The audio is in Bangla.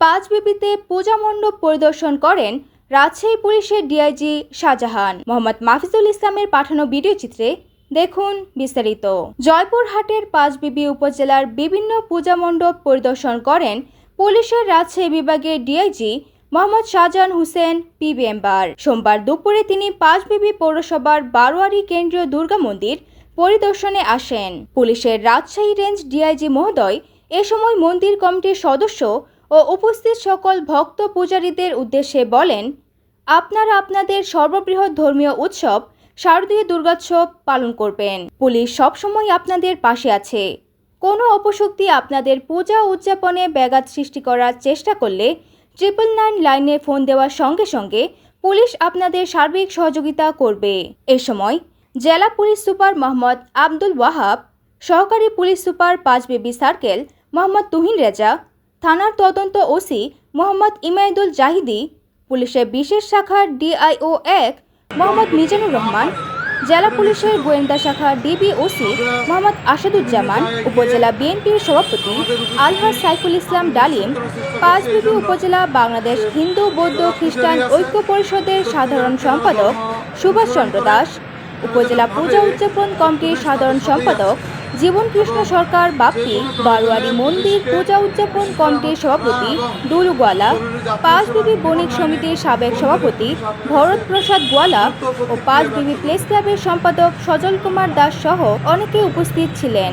পাঁচ বিবিতে পূজা মণ্ডপ পরিদর্শন করেন রাজশাহী পুলিশের ডিআইজি শাহজাহান। মোহাম্মদ মাফিজুল ইসলামের পাঠানো ভিডিও চিত্রে দেখুন বিস্তারিত। জয়পুরহাটের পাঁচবিবি উপজেলার বিভিন্ন পূজা মণ্ডপ পরিদর্শন করেন পুলিশের রাজশাহী বিভাগের ডিআইজি মোহাম্মদ শাহজাহান হোসেন পিবিএমবার সোমবার দুপুরে তিনি পাঁচবিবি পৌরসভার বারোয়ারি কেন্দ্রীয় দুর্গা মন্দির পরিদর্শনে আসেন। পুলিশের রাজশাহী রেঞ্জ ডিআইজি মহোদয় এ সময় মন্দির কমিটির সদস্য ও উপস্থিত সকল ভক্ত পূজারীদের উদ্দেশ্যে বলেন, আপনারা আপনাদের সর্ববৃহৎ ধর্মীয় উৎসব শারদীয় দুর্গোৎসব পালন করবেন। পুলিশ সবসময় আপনাদের পাশে আছে। কোনো অপশক্তি আপনাদের পূজা উদযাপনে ব্যাঘাত সৃষ্টি করার চেষ্টা করলে ট্রিপল নাইন লাইনে ফোন দেওয়ার সঙ্গে সঙ্গে পুলিশ আপনাদের সার্বিক সহযোগিতা করবে। এ সময় জেলা পুলিশ সুপার মোহাম্মদ আব্দুল ওয়াহাব, সহকারী পুলিশ সুপার পাঁচ বেবি সার্কেল মোহাম্মদ তুহিন রেজা থানার তদন্ত ওসি মোহাম্মদ ইমাইদুল জাহিদি, পুলিশের বিশেষ শাখার ডিআইও এক মোহাম্মদ মিজানুর রহমান, জেলা পুলিশের গোয়েন্দা শাখা ডিবি ওসি মোহাম্মদ আসাদুজ্জামান, উপজেলা বিএনপির সভাপতি আলহাজ সাইফুল ইসলাম ডালিম, পাঁচবিবি উপজেলা বাংলাদেশ হিন্দু, বৌদ্ধ, খ্রিস্টান ঐক্য পরিষদের সাধারণ সম্পাদক সুভাষ চন্দ্র দাস, উপজেলা পূজা উদযাপন কমিটির সাধারণ সম্পাদক জীবন কৃষ্ণ সরকার বাপ্পি বারোয়ারি মন্দির, পূজা উদযাপন কমিটির সভাপতি পাঁচ পাঁচবিবি বণিক সমিতির সাবেক সভাপতি ভরত প্রসাদ গোয়ালা ও পাঁচবিবি প্লেস ক্লাবের সম্পাদক সজল কুমার দাস সহ অনেকে উপস্থিত ছিলেন।